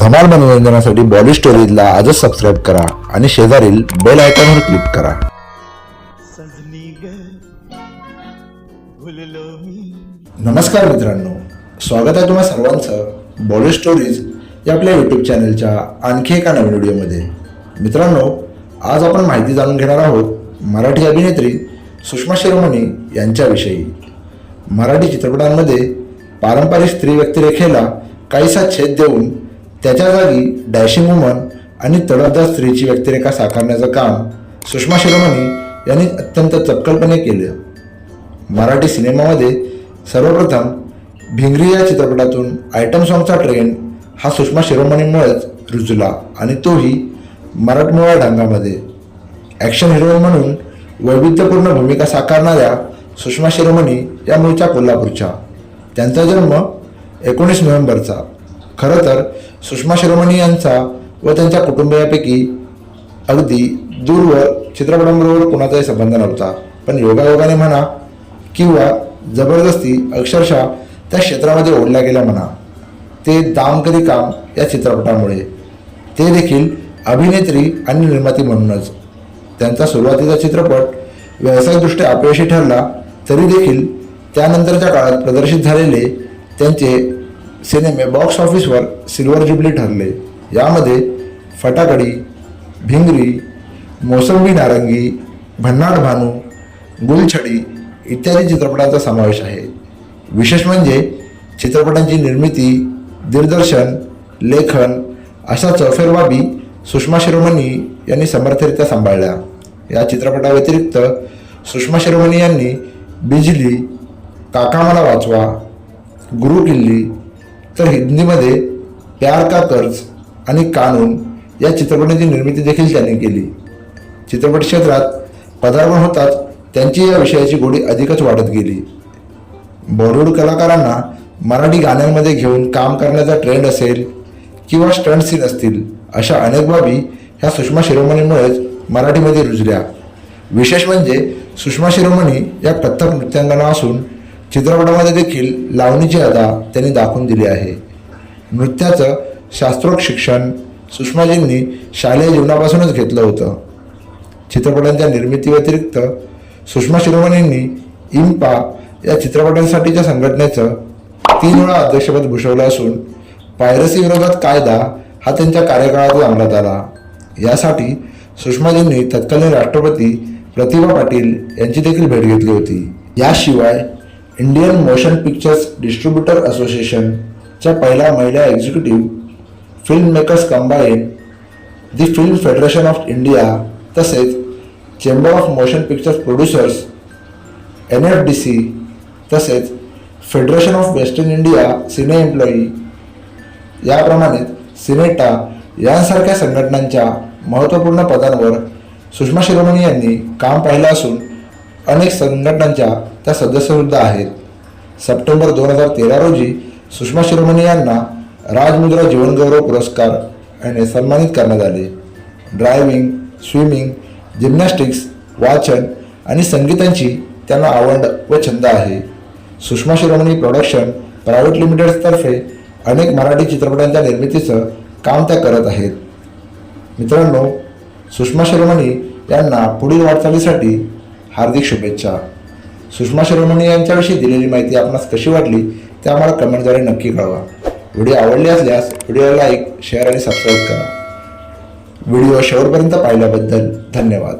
धमाल मनोरंजनासाठी बॉडी स्टोरीजला आजच सबस्क्राईब करा आणि शेजारील बेल आयकॉनवर क्लिक करा. नमस्कार मित्रांनो. स्वागत आहे तुम्हा सर्वांचं बॉडी स्टोरीज या आपल्या यूट्यूब चॅनलच्या आणखी एका नवीन व्हिडिओमध्ये मित्रांनो आज आपण माहिती जाणून घेणार आहोत मराठी अभिनेत्री सुषमा शिरोमणी यांच्याविषयी. मराठी चित्रपटांमध्ये पारंपरिक स्त्री व्यक्तिरेखेला काहीसा छेद देऊन त्याच्या जागी डॅशिंग वुमन आणि तडफदार स्त्रीची व्यक्तिरेखा साकारण्याचं काम सुषमा शिरोमणी यांनी अत्यंत चपकलपणे केलं. मराठी सिनेमामध्ये सर्वप्रथम भिंगरी या चित्रपटातून आयटम सॉंगचा ट्रेंड हा सुषमा शिरोमणीमुळेच रुजला आणि तोही मराठमोळ्या ढंगामध्ये. ॲक्शन हिरोईन म्हणून वैविध्यपूर्ण भूमिका साकारणाऱ्या सुषमा शिरोमणी या मूळच्या कोल्हापूरच्या. त्यांचा जन्म एकोणीस नोव्हेंबरचा. खरं तर सुषमा शिरोमणी यांचा व त्यांच्या कुटुंबियापैकी अगदी दूरवर चित्रपटांबरोबर कोणाचाही संबंध नव्हता. पण योगायोगाने म्हणा किंवा जबरदस्ती अक्षरशः त्या क्षेत्रामध्ये ओढल्या गेल्या म्हणा ते दामकरी काम या चित्रपटामुळे. ते देखील अभिनेत्री आणि निर्माती म्हणूनच. त्यांचा सुरुवातीचा चित्रपट व्यावसायिकदृष्ट्या अपयशी ठरला तरी देखील त्यानंतरच्या काळात प्रदर्शित झालेले त्यांचे सिनेमे बॉक्स ऑफिसवर सिल्वर जुबली ठरले. यामध्ये फटाकडी भिंगरी मोसंबी नारंगी भन्नाड भानू गुलछडी इत्यादी चित्रपटांचा समावेश आहे. विशेष म्हणजे चित्रपटांची निर्मिती दिग्दर्शन लेखन अशा चौफेर बाबी सुषमा शिरोमणी यांनी समर्थरित्या सांभाळल्या. या चित्रपटाव्यतिरिक्त सुषमा शिरोमणी यांनी बिजली काका मला वाचवा गुरु किल्ली तर हिंदीमध्ये प्यार का कर्ज आणि कानून या चित्रपटांची निर्मिती देखील त्यांनी केली. चित्रपट क्षेत्रात पदार्पण होताच त्यांची या विषयाची गोडी अधिकच वाढत गेली. बॉलिवूड कलाकारांना मराठी गाण्यांमध्ये घेऊन काम करण्याचा ट्रेंड असेल किंवा स्टंट सीन असतील अशा अनेक बाबी ह्या सुषमा शिरोमणीमुळेच मराठीमध्ये रुजल्या. विशेष म्हणजे सुषमा शिरोमणी या कथ्थक नृत्यांगना असून चित्रपटामध्ये देखील लावणीची अदा त्यांनी दाखवून दिली आहे. नृत्याचं शास्त्रोक्त शिक्षण सुषमाजींनी शालेय जीवनापासूनच घेतलं होतं. चित्रपटांच्या निर्मितीव्यतिरिक्त सुषमा शिरोमणींनी इम्पा या चित्रपटांसाठीच्या संघटनेचं तीन वेळा अध्यक्षपद भूषवलं असून पायरसी विरोधात कायदा हा त्यांच्या कार्यकाळात अंमलात आला. यासाठी सुषमाजींनी तत्कालीन राष्ट्रपती प्रतिभा पाटील यांची देखील भेट घेतली होती. याशिवाय इंडियन मोशन पिक्चर्स डिस्ट्रीब्युटर असोसिएशनच्या पहिल्या महिला executive film makers combine the film federation of India तसेच chamber of motion pictures producers N F D C तसेच federation of western India cine employee याप्रमाणे सिनेटा यांसारख्या संघटनांच्या महत्त्वपूर्ण पदांवर सुषमा शिरोमणी यांनी काम पाहिलं असून अनेक संघटनांच्या त्या सदस्यसुद्धा आहेत. सप्टेंबर दोन हजार तेरा रोजी सुषमा शिरोमणी यांना राजमुद्रा जीवनगौरव पुरस्कार याने सन्मानित करण्यात आले. ड्रायव्हिंग स्विमिंग जिम्नॅस्टिक्स वाचन आणि संगीतांची त्यांना आवड व छंद आहे. सुषमा शिरोमणी प्रोडक्शन प्रायव्हेट लिमिटेडतर्फे अनेक मराठी चित्रपटांच्या निर्मितीचं काम त्या करत आहेत. मित्रांनो सुषमा शिरोमणी यांना पुढील वाटचालीसाठी हार्दिक शुभेच्छा. सुषमा शिरोमणी यांच्याविषयी दिलेली माहिती आपणास कशी वाटली ते आम्हाला कमेंटद्वारे नक्की कळवा. व्हिडिओ आवडले असल्यास व्हिडिओला लाईक शेअर आणि सबस्क्राईब करा. व्हिडिओ शेवटपर्यंत पाहिल्याबद्दल धन्यवाद.